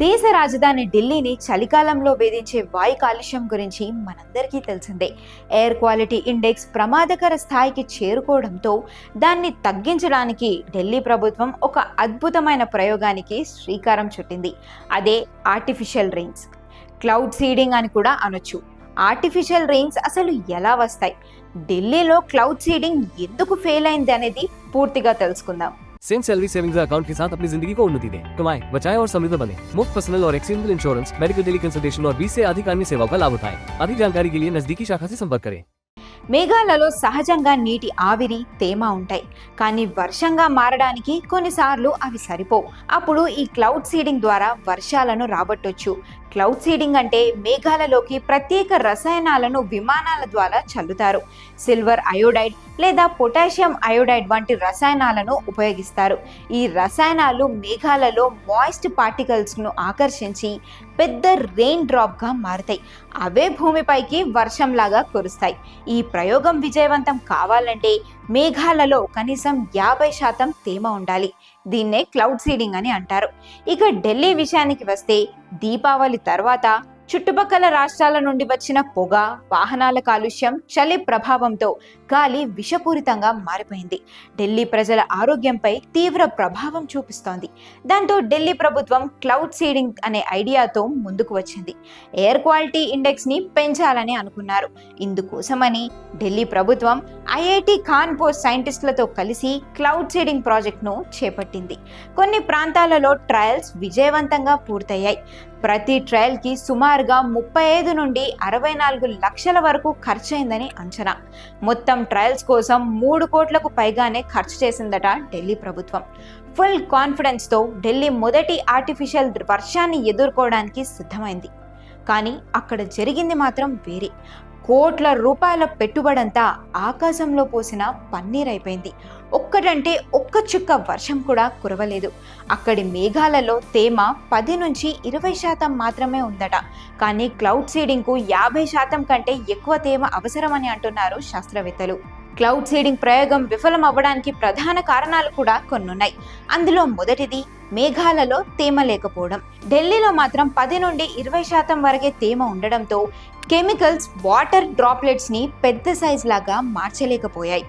దేశ రాజధాని ఢిల్లీని చలికాలంలో వేధించే వాయు కాలుష్యం గురించి మనందరికీ తెలిసిందే. ఎయిర్ క్వాలిటీ ఇండెక్స్ ప్రమాదకర స్థాయికి చేరుకోవడంతో దాన్ని తగ్గించడానికి ఢిల్లీ ప్రభుత్వం ఒక అద్భుతమైన ప్రయోగానికి శ్రీకారం చుట్టింది. అదే ఆర్టిఫిషియల్ రెయిన్స్ క్లౌడ్ సీడింగ్ అని కూడా అనొచ్చు ఆర్టిఫిషియల్ రెయిన్స్ అసలు ఎలా వస్తాయి ఢిల్లీలో క్లౌడ్ సీడింగ్ ఎందుకు ఫెయిల్ అయింది అనేది పూర్తిగా తెలుసుకుందాం सेम सैलरी सेविंग्स अकाउंट के साथ अपनी जिंदगी को उन्नति दें कमाएं बचाएं और समृद्ध बने मुफ्त पर्सनल और accidental insurance medical tele consultation और 20 से अधिक अन्य सेवाओं का लाभ उठाएं अधिक जानकारी के लिए नजदीकी शाखा से संपर्क करें మేఘాలలో సహజంగా నీటి ఆవిరి తేమ ఉంటాయి కానీ వర్షంగా మారడానికి కొన్నిసార్లు అవి సరిపోవు అప్పుడు ఈ క్లౌడ్ సీడింగ్ ద్వారా వర్షాలను రాబట్టొచ్చు క్లౌడ్ సీడింగ్ అంటే మేఘాలలోకి ప్రత్యేక రసాయనాలను విమానాల ద్వారా చల్లుతారు. సిల్వర్ అయోడైడ్ లేదా పొటాషియం అయోడైడ్ వంటి రసాయనాలను ఉపయోగిస్తారు. ఈ రసాయనాలు మేఘాలలో మాయిస్ట్ పార్టికల్స్ను ఆకర్షించి పెద్ద రెయిన్ డ్రాప్గా మారుతాయి. అవే భూమిపైకి వర్షంలాగా కురుస్తాయి. ఈ ప్రయోగం విజయవంతం కావాలంటే మేఘాలలో కనీసం యాభై శాతం తేమ ఉండాలి. దీన్నే క్లౌడ్ సీడింగ్ అని అంటారు. ఇక ఢిల్లీ విషయానికి వస్తే దీపావళి తర్వాత చుట్టుపక్కల రాష్ట్రాల నుండి వచ్చిన పొగ వాహనాల కాలుష్యం చలి ప్రభావంతో గాలి విషపూరితంగా మారిపోయింది. ఢిల్లీ ప్రజల ఆరోగ్యంపై తీవ్ర ప్రభావం చూపిస్తోంది. దాంతో ఢిల్లీ ప్రభుత్వం క్లౌడ్ సీడింగ్ అనే ఐడియాతో ముందుకు వచ్చింది. ఎయిర్ క్వాలిటీ ఇండెక్స్ని పెంచాలని అనుకున్నారు. ఇందుకోసమని ఢిల్లీ ప్రభుత్వం ఐఐటి కాన్పూర్ సైంటిస్టులతో కలిసి క్లౌడ్ సీడింగ్ ప్రాజెక్ట్ను చేపట్టింది. కొన్ని ప్రాంతాలలో ట్రయల్స్ విజయవంతంగా పూర్తయ్యాయి. ప్రతి ట్రయల్కి సుమారుగా ముప్పై ఐదు నుండి అరవై నాలుగు లక్షల వరకు ఖర్చయిందని అంచనా. మొత్తం ట్రయల్స్ కోసం మూడు కోట్లకు పైగానే ఖర్చు చేసిందట ఢిల్లీ ప్రభుత్వం. ఫుల్ కాన్ఫిడెన్స్తో ఢిల్లీ మొదటి ఆర్టిఫిషియల్ వర్షాన్ని ఎదుర్కోవడానికి సిద్ధమైంది. కానీ అక్కడ జరిగింది మాత్రం వేరే. కోట్ల రూపాయల పెట్టుబడంతా ఆకాశంలో పోసిన పన్నీర్ అయిపోయింది ఒక్కటంటే ఒక్క చుక్క వర్షం కూడా కురవలేదు. అక్కడి మేఘాలలో తేమ పది నుంచి ఇరవై శాతం మాత్రమే ఉందట. కానీ క్లౌడ్ సీడింగ్కు యాభై శాతం కంటే ఎక్కువ తేమ అవసరమని అంటున్నారు శాస్త్రవేత్తలు. క్లౌడ్ సీడింగ్ ప్రయోగం విఫలం అవ్వడానికి ప్రధాన కారణాలు కూడా కొన్నున్నాయి. అందులో మొదటిది మేఘాలలో తేమ లేకపోవడం. ఢిల్లీలో మాత్రం పది నుండి ఇరవై శాతం వరకే తేమ ఉండడంతో కెమికల్స్ వాటర్ డ్రాప్లెట్స్ని పెద్ద సైజ్ లాగా మార్చలేకపోయాయి.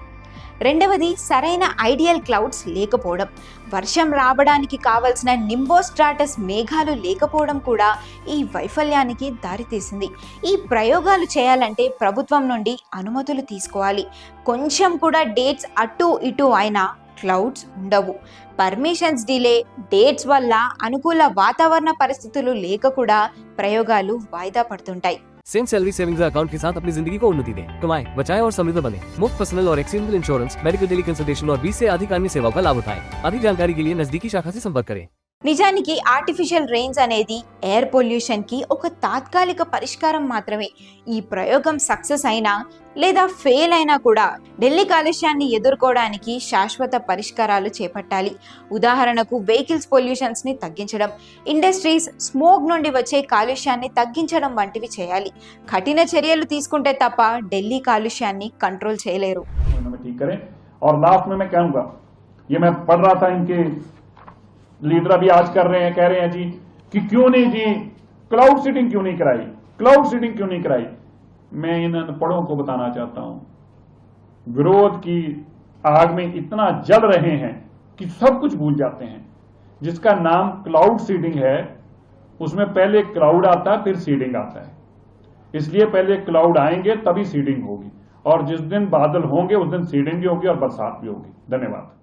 రెండవది సరైన ఐడియల్ క్లౌడ్స్ లేకపోవడం. వర్షం రావడానికి కావలసిన నింబోస్ట్రాటస్ మేఘాలు లేకపోవడం కూడా ఈ వైఫల్యానికి దారితీసింది. ఈ ప్రయోగాలు చేయాలంటే ప్రభుత్వం నుండి అనుమతులు తీసుకోవాలి. కొంచెం కూడా డేట్స్ అటు ఇటు అయినా క్లౌడ్స్ ఉండవు. పర్మిషన్స్ డిలే డేట్స్ వల్ల అనుకూల వాతావరణ పరిస్థితులు లేక కూడా ప్రయోగాలు వాయిదా పడుతుంటాయి. सेम सैलरी सेविंग्स अकाउंट के साथ अपनी ज़िंदगी को उन्नति दें, कमाए, बचाए और समृद्ध बने। मुफ़्त पर्सनल और accidental insurance medical teleconsultation और 20 से अधिक अन्य सेवाओं का लाभ उठाएँ। अधिक जानकारी के लिए नजदीकी शाखा ऐसी संपर्क करें। నిజానికి ఆర్టిఫిషియల్ రెయిన్స్ అనేది ఎయిర్ పొల్యూషన్కి ఒక తాత్కాలిక పరిష్కారం మాత్రమే. ఈ ప్రయోగం సక్సెస్ అయినా లేదా ఫెయిల్ అయినా కూడా ఢిల్లీ కాలుష్యాన్ని ఎదుర్కోవడానికి శాశ్వత పరిష్కారాలు చేపట్టాలి. ఉదాహరణకు వెహికల్స్ పొల్యూషన్స్ని తగ్గించడం ఇండస్ట్రీస్ స్మోక్ నుండి వచ్చే కాలుష్యాన్ని తగ్గించడం వంటివి చేయాలి. కఠిన చర్యలు తీసుకుంటే తప్ప ఢిల్లీ కాలుష్యాన్ని కంట్రోల్ చేయలేరు. लीडर अभी आज कर रहे हैं, कह रहे हैं जी कि क्यों नहीं जी? क्लाउड सीडिंग क्यों नहीं कराई? क्लाउड सीडिंग क्यों नहीं कराई? मैं इन अनपढ़ों को बताना चाहता हूँ। विरोध की आग में इतना जल रहे हैं कि सब कुछ भूल जाते हैं। जिसका नाम क्लाउड सीडिंग है, उसमें पहले क्लाउड आता है फिर सीडिंग आता है। इसलिए पहले क्लाउड आएँगे, तभी सीडिंग होगी। और जिस दिन बादल होंगे, उस दिन सीडिंग भी होगी और बरसात भी होगी। धन्यवाद।